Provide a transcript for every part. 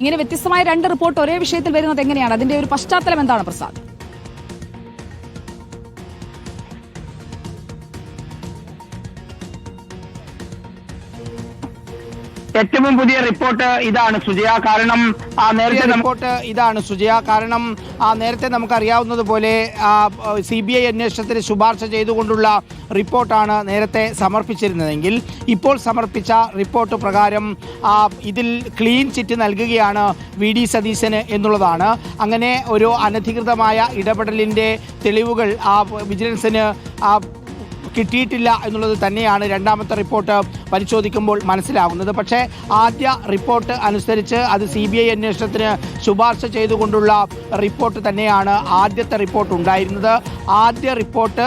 ഇങ്ങനെ വ്യത്യസ്തമായ രണ്ട് റിപ്പോർട്ട് ഒരേ വിഷയത്തിൽ വരുന്നത് എങ്ങനെയാണ്? അതിന്റെ ഒരു പശ്ചാത്തലം എന്താണ് പ്രസാദ്? ഏറ്റവും പുതിയ റിപ്പോർട്ട് ഇതാണ് സുജയ. കാരണം ആ നേരത്തെ റിപ്പോർട്ട് ഇതാണ് സുജയ. കാരണം ആ നേരത്തെ നമുക്കറിയാവുന്നതുപോലെ സി ബി ഐ അന്വേഷണത്തിന് ശുപാർശ ചെയ്തുകൊണ്ടുള്ള റിപ്പോർട്ടാണ് നേരത്തെ സമർപ്പിച്ചിരുന്നതെങ്കിൽ ഇപ്പോൾ സമർപ്പിച്ച റിപ്പോർട്ട് പ്രകാരം ഇതിൽ ക്ലീൻ ചിറ്റ് നൽകുകയാണ് വി ഡി സതീശന് എന്നുള്ളതാണ്. അങ്ങനെ ഒരു അനധികൃതമായ ഇടപെടലിന്റെ തെളിവുകൾ ആ വിജിലൻസിന് ആ കിട്ടിയിട്ടില്ല എന്നുള്ളത് തന്നെയാണ് രണ്ടാമത്തെ റിപ്പോർട്ട് പരിശോധിക്കുമ്പോൾ മനസ്സിലാകുന്നത്. പക്ഷേ ആദ്യ റിപ്പോർട്ട് അനുസരിച്ച് അത് സി ബി ഐ അന്വേഷണത്തിന് ശുപാർശ ചെയ്തുകൊണ്ടുള്ള റിപ്പോർട്ട് തന്നെയാണ് ആദ്യത്തെ റിപ്പോർട്ട് ഉണ്ടായിരുന്നത്. ആദ്യ റിപ്പോർട്ട്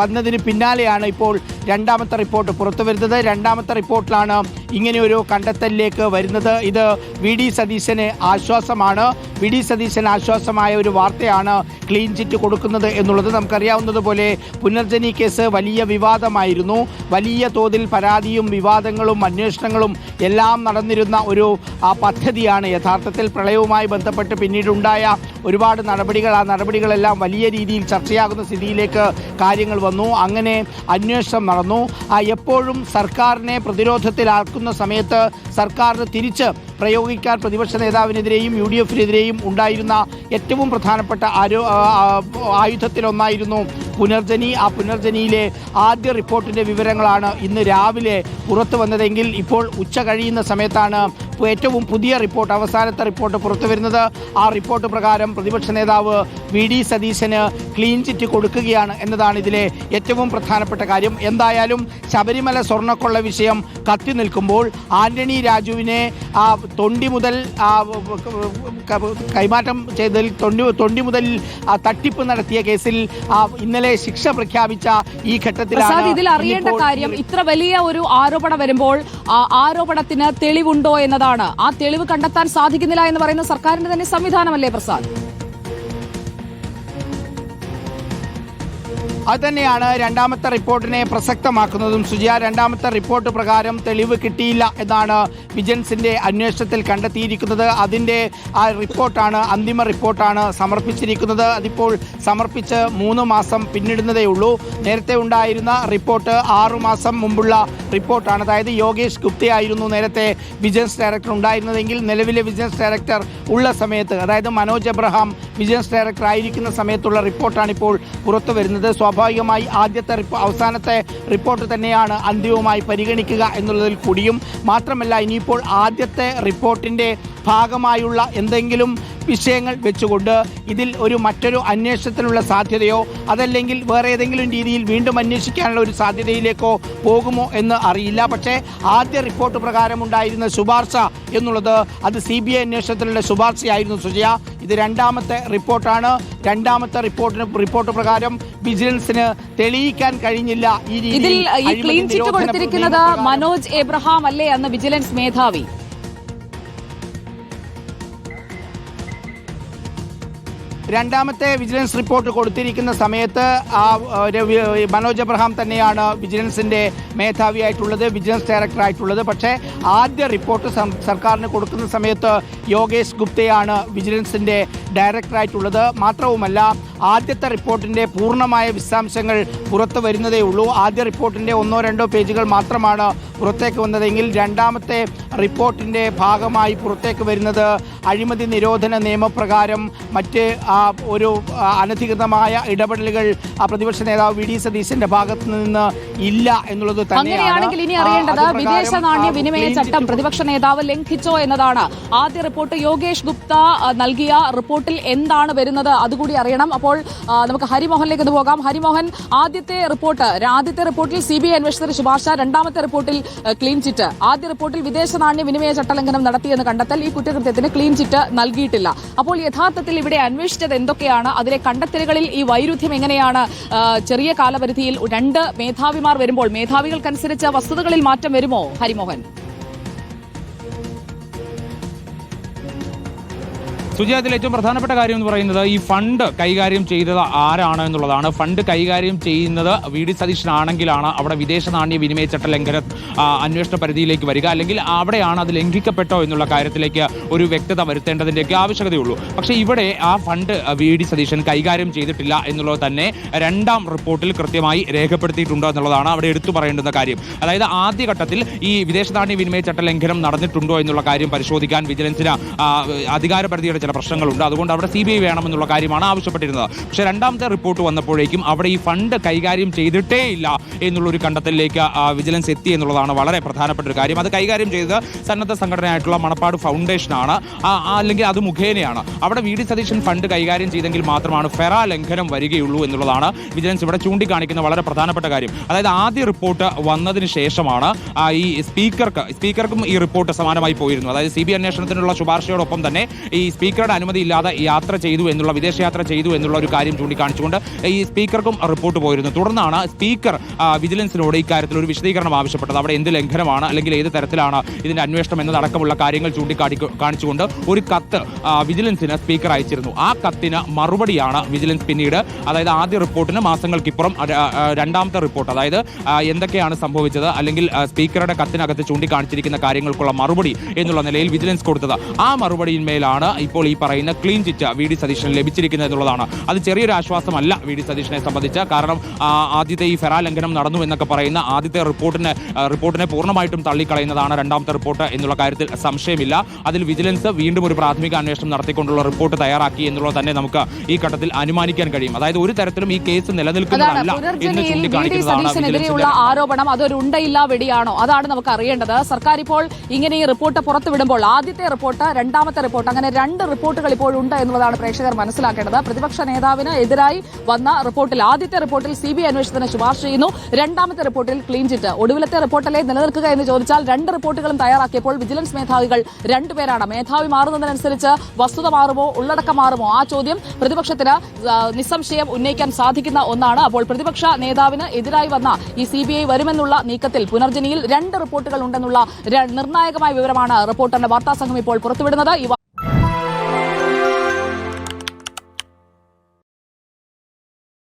വന്നതിന് പിന്നാലെയാണ് ഇപ്പോൾ രണ്ടാമത്തെ റിപ്പോർട്ട് പുറത്തു വരുന്നത്. രണ്ടാമത്തെ റിപ്പോർട്ടിലാണ് ഇങ്ങനെയൊരു കണ്ടെത്തലിലേക്ക് വരുന്നത്. ഇത് വി ഡി സതീശന് ആശ്വാസമാണ്. വി ഡി സതീശന് ആശ്വാസമായ ഒരു വാർത്തയാണ് ക്ലീൻ ചിറ്റ് കൊടുക്കുന്നത് എന്നുള്ളത് നമുക്കറിയാവുന്നതുപോലെ പുനർജനി കേസ് വലിയ വിവാദമായിരുന്നു. വലിയ തോതിൽ പരാതിയും വിവാദങ്ങളും അന്വേഷണങ്ങളും എല്ലാം നടന്നിരുന്ന ഒരു പദ്ധതിയാണ്. യഥാർത്ഥത്തിൽ പ്രളയവുമായി ബന്ധപ്പെട്ട് പിന്നീടുണ്ടായ ഒരുപാട് നടപടികൾ. ആ നടപടികളെല്ലാം വലിയ രീതിയിൽ ചർച്ചയാകുന്ന സ്ഥിതിയിലേക്ക് കാര്യങ്ങൾ വന്നു അങ്ങനെ അന്വേഷണം നടന്നു. എപ്പോഴും സർക്കാരിനെ പ്രതിരോധത്തിലാക്കുന്ന സമയത്ത് സർക്കാരിന് തിരിച്ച് പ്രയോഗിക്കാൻ പ്രതിപക്ഷ നേതാവിനെതിരെയും യു ഡി എഫിനെതിരെയും ഉണ്ടായിരുന്ന ഏറ്റവും പ്രധാനപ്പെട്ട ആരോ ആയുധത്തിലൊന്നായിരുന്നു പുനർജനി. ആ പുനർജനിയിലെ ആദ്യ റിപ്പോർട്ടിന്റെ വിവരങ്ങളാണ് ഇന്ന് രാവിലെ പുറത്തു വന്നതെങ്കിൽ ഇപ്പോൾ ഉച്ച കഴിയുന്ന സമയത്താണ് ഏറ്റവും പുതിയ റിപ്പോർട്ട് അവസാനത്തെ റിപ്പോർട്ട് പുറത്തു വരുന്നത്. ആ റിപ്പോർട്ട് പ്രകാരം പ്രതിപക്ഷ നേതാവ് വി ഡി സതീശന് ക്ലീൻ ചിറ്റ് കൊടുക്കുകയാണ് എന്നതാണ് ഇതിലെ ഏറ്റവും പ്രധാനപ്പെട്ട കാര്യം. എന്തായാലും ശബരിമല സ്വർണക്കൊള്ള വിഷയം കത്തി നിൽക്കുമ്പോൾ ആന്റണി രാജുവിനെ ആ തൊണ്ടി മുതൽ കൈമാറ്റം ചെയ്തതിൽ തൊണ്ടി തൊണ്ടി മുതൽ തട്ടിപ്പ് നടത്തിയ കേസിൽ ഇന്നലെ ശിക്ഷ പ്രഖ്യാപിച്ച ഈ ഘട്ടത്തിലാണ് ഇതിൽ അറിയേണ്ട കാര്യം ഇത്ര വലിയ ഒരു ആരോപണം വരുമ്പോൾ ആ ആരോപണത്തിന് തെളിവുണ്ടോ എന്നതാണ് ആ തെളിവ് കണ്ടെത്താൻ സാധിക്കുന്നില്ല എന്ന് പറയുന്ന സർക്കാരിന്റെ തന്നെ സംവിധാനമല്ലേ പ്രസാദ്? അത് തന്നെയാണ് രണ്ടാമത്തെ റിപ്പോർട്ടിനെ പ്രസക്തമാക്കുന്നതും. സുജിയ രണ്ടാമത്തെ റിപ്പോർട്ട് പ്രകാരം തെളിവ് കിട്ടിയില്ല എന്നാണ് വിജിലൻസിന്റെ അന്വേഷണത്തിൽ കണ്ടെത്തിയിരിക്കുന്നത്. അതിന്റെ ആ റിപ്പോർട്ടാണ് അന്തിമ റിപ്പോർട്ടാണ് സമർപ്പിച്ചിരിക്കുന്നത്. അതിപ്പോൾ സമർപ്പിച്ച് മൂന്ന് മാസം പിന്നിടുന്നതേ ഉള്ളൂ. നേരത്തെ ഉണ്ടായിരുന്ന റിപ്പോർട്ട് ആറുമാസം മുമ്പുള്ള റിപ്പോർട്ടാണ്. അതായത് യോഗേഷ് ഗുപ്തയായിരുന്നു നേരത്തെ വിജിലൻസ് ഡയറക്ടർ ഉണ്ടായിരുന്നതെങ്കിൽ നിലവിലെ വിജിലൻസ് ഡയറക്ടർ ഉള്ള സമയത്ത് അതായത് മനോജ് എബ്രഹാം വിജിലൻസ് ഡയറക്ടർ ആയിരിക്കുന്ന സമയത്തുള്ള റിപ്പോർട്ടാണ് ഇപ്പോൾ പുറത്തു വരുന്നത് സ്വാഭാവികമായി ആദ്യത്തെ അവസാനത്തെ റിപ്പോർട്ട് തന്നെയാണ് അന്തിമമായി പരിഗണിക്കുക എന്നുള്ളതിൽ കൂടിയും. മാത്രമല്ല ഇനിയിപ്പോൾ ആദ്യത്തെ റിപ്പോർട്ടിന്റെ ഭാഗമായുള്ള എന്തെങ്കിലും വിഷയങ്ങൾ വെച്ചുകൊണ്ട് ഇതിൽ ഒരു മറ്റൊരു അന്വേഷണത്തിനുള്ള സാധ്യതയോ അതല്ലെങ്കിൽ വേറെ ഏതെങ്കിലും രീതിയിൽ വീണ്ടും അന്വേഷിക്കാനുള്ള ഒരു സാധ്യതയിലേക്കോ പോകുമോ എന്ന് അറിയില്ല. പക്ഷേ ആദ്യ റിപ്പോർട്ട് പ്രകാരം ഉണ്ടായിരുന്ന ശുപാർശ എന്നുള്ളത് അത് സി ബി ഐ അന്വേഷണത്തിലുള്ള ശുപാർശയായിരുന്നു സുജയ. ഇത് രണ്ടാമത്തെ റിപ്പോർട്ടാണ്. രണ്ടാമത്തെ റിപ്പോർട്ടിന് റിപ്പോർട്ട് പ്രകാരം വിജിലൻസിന് തെളിയിക്കാൻ കഴിഞ്ഞില്ല. ഈ രീതിയിൽ ഇതിൽ ഈ ക്ലീൻ ചിറ്റ് കൊടുത്തിരിക്കുന്നത് മനോജ് എബ്രഹാം അല്ലേ അന്ന് വിജിലൻസ് മേധാവി. രണ്ടാമത്തെ വിജിലൻസ് റിപ്പോർട്ട് കൊടുത്തിരിക്കുന്ന സമയത്ത് ആ മനോജ് എബ്രഹാം തന്നെയാണ് വിജിലൻസിന്റെ മേധാവിയായിട്ടുള്ളത് വിജിലൻസ് ഡയറക്ടറായിട്ടുള്ളത്. പക്ഷേ ആദ്യ റിപ്പോർട്ട് സർക്കാരിന് കൊടുക്കുന്ന സമയത്ത് യോഗേഷ് ഗുപ്തയാണ് വിജിലൻസിന്റെ ഡയറക്ടറായിട്ടുള്ളത്. മാത്രവുമല്ല ആദ്യത്തെ റിപ്പോർട്ടിന്റെ പൂർണമായ വിശദാംശങ്ങൾ പുറത്തു വരുന്നതേ ഉള്ളൂ. ആദ്യ റിപ്പോർട്ടിന്റെ ഒന്നോ രണ്ടോ പേജുകൾ മാത്രമാണ് പുറത്തേക്ക് വന്നതെങ്കിൽ രണ്ടാമത്തെ റിപ്പോർട്ടിന്റെ ഭാഗമായി പുറത്തേക്ക് വരുന്നത് അഴിമതി നിരോധന നിയമപ്രകാരം മറ്റ് ഒരു അനധികൃതമായ ഇടപെടലുകൾ പ്രതിപക്ഷ നേതാവ് വി ഡി സതീശന്റെ ഭാഗത്ത് നിന്ന് ഇല്ല എന്നുള്ളത് തന്നെയാണെങ്കിൽ അങ്ങനെയാണെങ്കിൽ ഇനി അറിയേണ്ടത് വിദേശ നാണ്യ വിനിമയ ചട്ടം പ്രതിപക്ഷ നേതാവ് ലംഘിച്ചോ എന്നതാണ് ആദ്യ റിപ്പോർട്ട്. യോഗേഷ് ഗുപ്ത നൽകിയ റിപ്പോർട്ടിൽ എന്താണ് വരുന്നത് അതുകൂടി അറിയണം. അപ്പോൾ നമുക്ക് ഹരിമോഹനിലേക്ക് ഒന്ന് പോകാം. ഹരിമോഹൻ ആദ്യത്തെ റിപ്പോർട്ട് ആദ്യത്തെ റിപ്പോർട്ടിൽ സി ബി ഐ അന്വേഷണത്തിന് ശുപാർശ രണ്ടാമത്തെ റിപ്പോർട്ടിൽ ക്ലീൻ ചിറ്റ് ആദ്യ റിപ്പോർട്ടിൽ വിദേശ നാണ്യ വിനിമയ ചട്ടലംഘനം നടത്തിയെന്ന് കണ്ടെത്തൽ. ഈ കുറ്റകൃത്യത്തിന് ക്ലീൻ ചിറ്റ് നൽകിയിട്ടില്ല. അപ്പോൾ യഥാർത്ഥത്തിൽ ഇവിടെ അന്വേഷിച്ചത് എന്തൊക്കെയാണ്? അതിലെ കണ്ടെത്തലുകളിൽ ഈ വൈരുദ്ധ്യം എങ്ങനെയാണ്? ചെറിയ കാലപരിധിയിൽ രണ്ട് മേധാവിമാർ വരുമ്പോൾ മേധാവികൾക്കനുസരിച്ച് വസ്തുതകളിൽ മാറ്റം വരുമോ? ഹരിമോഹൻ. അതിൽ ഏറ്റവും പ്രധാനപ്പെട്ട കാര്യം എന്ന് പറയുന്നത് ഈ ഫണ്ട് കൈകാര്യം ചെയ്തത് ആരാണ് എന്നുള്ളതാണ്. ഫണ്ട് കൈകാര്യം ചെയ്യുന്നത് വി ഡി സതീശനാണെങ്കിലാണ് അവിടെ വിദേശ നാണ്യ വിനിമയ ചട്ട ലംഘന അന്വേഷണ പരിധിയിലേക്ക് വരിക. അല്ലെങ്കിൽ അവിടെയാണ് അത് ലംഘിക്കപ്പെട്ടോ എന്നുള്ള കാര്യത്തിലേക്ക് ഒരു വ്യക്തത വരുത്തേണ്ടതിന്റെയൊക്കെ ആവശ്യകതയുള്ളൂ. പക്ഷേ ഇവിടെ ആ ഫണ്ട് വി ഡി സതീശൻ കൈകാര്യം ചെയ്തിട്ടില്ല എന്നുള്ളത് തന്നെ രണ്ടാം റിപ്പോർട്ടിൽ കൃത്യമായി രേഖപ്പെടുത്തിയിട്ടുണ്ട് എന്നുള്ളതാണ് അവിടെ എടുത്തു പറയേണ്ടുന്ന കാര്യം. അതായത് ആദ്യഘട്ടത്തിൽ ഈ വിദേശ നാണ്യ വിനിമയ ചട്ട ലംഘനം നടന്നിട്ടുണ്ടോ എന്നുള്ള കാര്യം പരിശോധിക്കാൻ വിജിലൻസിന് അധികാരപരിധിയുടെ ചില പ്രശ്നങ്ങളുണ്ട്. അതുകൊണ്ട് അവിടെ സി ബി ഐ വേണമെന്നുള്ള കാര്യമാണ് ആവശ്യപ്പെട്ടിരുന്നത്. പക്ഷേ രണ്ടാമത്തെ റിപ്പോർട്ട് വന്നപ്പോഴേക്കും അവിടെ ഈ ഫണ്ട് കൈകാര്യം ചെയ്തിട്ടേ ഇല്ല എന്നുള്ളൊരു കണ്ടെത്തലിലേക്ക് വിജിലൻസ് എത്തി എന്നുള്ളതാണ് വളരെ പ്രധാനപ്പെട്ട ഒരു കാര്യം. അത് കൈകാര്യം ചെയ്തത് സന്നദ്ധ സംഘടനയായിട്ടുള്ള മണപ്പാട് ഫൗണ്ടേഷനാണ്. അല്ലെങ്കിൽ അത് മുഖേനയാണ്. അവിടെ വി ഡി സതീശൻ ഫണ്ട് കൈകാര്യം ചെയ്തെങ്കിൽ മാത്രമാണ് ഫെറ ലംഘനം വരികയുള്ളൂ എന്നുള്ളതാണ് വിജിലൻസ് ഇവിടെ ചൂണ്ടിക്കാണിക്കുന്ന വളരെ പ്രധാനപ്പെട്ട കാര്യം. അതായത് ആദ്യ റിപ്പോർട്ട് വന്നതിന് ശേഷമാണ് ഈ സ്പീക്കർക്ക് സ്പീക്കർക്കും ഈ റിപ്പോർട്ട് സമാനമായി പോയിരുന്നു. അതായത് സി ബി അന്വേഷണത്തിനുള്ള ശുപാർശയോടൊപ്പം തന്നെ ഈ സ്പീക്കറുടെ അനുമതി ഇല്ലാതെ യാത്ര ചെയ്തു എന്നുള്ള വിദേശയാത്ര ചെയ്തു എന്നുള്ള ഒരു കാര്യം ചൂണ്ടിക്കാണിച്ചുകൊണ്ട് ഈ സ്പീക്കർക്കും റിപ്പോർട്ട് പോയിരുന്നു. തുടർന്നാണ് സ്പീക്കർ വിജിലൻസിനോട് ഇക്കാര്യത്തിൽ ഒരു വിശദീകരണം ആവശ്യപ്പെട്ടത്. അവിടെ എന്ത് ലംഘനമാണ് അല്ലെങ്കിൽ ഏത് തരത്തിലാണ് ഇതിന്റെ അന്വേഷണം എന്നതടക്കമുള്ള കാര്യങ്ങൾ ചൂണ്ടിക്കാട്ടി കാണിച്ചുകൊണ്ട് ഒരു കത്ത് വിജിലൻസിന് സ്പീക്കർ അയച്ചിരുന്നു. ആ കത്തിന് മറുപടിയാണ് വിജിലൻസ് പിന്നീട് അതായത് ആദ്യ റിപ്പോർട്ടിന് മാസങ്ങൾക്കിപ്പുറം രണ്ടാമത്തെ റിപ്പോർട്ട് അതായത് എന്തൊക്കെയാണ് സംഭവിച്ചത് അല്ലെങ്കിൽ സ്പീക്കറുടെ കത്തിനകത്ത് ചൂണ്ടിക്കാണിച്ചിരിക്കുന്ന കാര്യങ്ങൾക്കുള്ള മറുപടി എന്നുള്ള നിലയിൽ വിജിലൻസ് കൊടുത്തത്. ആ മറുപടിയിന്മേലാണ് ഇപ്പോൾ ഈ പറയുന്ന ക്ലീൻ ചിറ്റ് വി ഡി സതീശന് ലഭിച്ചിരിക്കുന്നത് എന്നുള്ളതാണ്. അത് ചെറിയൊരു ആശ്വാസമല്ല വി ഡി സതീശനെ സംബന്ധിച്ച്. കാരണം ആദ്യത്തെ ഈ ഫെറാ ലംഘനം നടന്നു എന്നൊക്കെ പറയുന്ന ആദ്യത്തെ റിപ്പോർട്ടിനെ റിപ്പോർട്ടിനെ പൂർണമായിട്ടും തള്ളിക്കളയുന്നതാണ് രണ്ടാമത്തെ റിപ്പോർട്ട് എന്നുള്ള കാര്യത്തിൽ സംശയമില്ല. അതിൽ വിജിലൻസ് വീണ്ടും ഒരു പ്രാഥമിക അന്വേഷണം നടത്തിക്കൊണ്ടുള്ള റിപ്പോർട്ട് തയ്യാറാക്കി എന്നുള്ളത് തന്നെ നമുക്ക് ഈ ഘട്ടത്തിൽ അനുമാനിക്കാൻ കഴിയും. അതായത് ഒരു തരത്തിലും ഈ കേസ് നിലനിൽക്കുന്നതല്ല എന്ന് ചൂണ്ടിക്കാണിക്കുന്നതാണ് ആരോപണം. അതൊരു ഉണ്ടയില്ല വെടിയാണോ? അതാണ് നമുക്ക് അറിയേണ്ടത് സർക്കാർ ഇപ്പോൾ ഇങ്ങനെ ഈ റിപ്പോർട്ട് പുറത്തുവിടുമ്പോൾ ആദ്യത്തെ റിപ്പോർട്ട് രണ്ടാമത്തെ റിപ്പോർട്ട് അങ്ങനെ രണ്ട് റിപ്പോർട്ടുകൾ ഇപ്പോൾ ഉണ്ട് എന്നുള്ളതാണ് പ്രേക്ഷകർ മനസ്സിലാക്കേണ്ടത്. പ്രതിപക്ഷ നേതാവിന് എതിരായി വന്ന റിപ്പോർട്ടിൽ ആദ്യത്തെ റിപ്പോർട്ടിൽ സി ബി അന്വേഷണത്തിന് ശുപാർശ ചെയ്യുന്നു. രണ്ടാമത്തെ റിപ്പോർട്ടിൽ ക്ലീൻ ചിറ്റ്. ഒടുവിലത്തെ റിപ്പോർട്ടല്ലേ നിലനിൽക്കുക എന്ന് ചോദിച്ചാൽ രണ്ട് റിപ്പോർട്ടുകളും തയ്യാറാക്കിയപ്പോൾ വിജിലൻസ് മേധാവികൾ രണ്ടുപേരാണ്. മേധാവി മാറുന്നതിനനുസരിച്ച് വസ്തുത മാറുമോ ഉള്ളടക്കം മാറുമോ? ആ ചോദ്യം പ്രതിപക്ഷത്തിന് നിസ്സംശയം ഉന്നയിക്കാൻ സാധിക്കുന്ന ഒന്നാണ്. അപ്പോൾ പ്രതിപക്ഷ നേതാവിന് എതിരായി വന്ന ഈ സി ബി ഐ വരുമെന്നുള്ള നീക്കത്തിൽ പുനർജനിയിൽ രണ്ട് റിപ്പോർട്ടുകൾ ഉണ്ടെന്നുള്ള നിർണായകമായ വിവരമാണ് റിപ്പോർട്ടറിന്റെ വാർത്താ സംഘം ഇപ്പോൾ പുറത്തുവിടുന്നത്.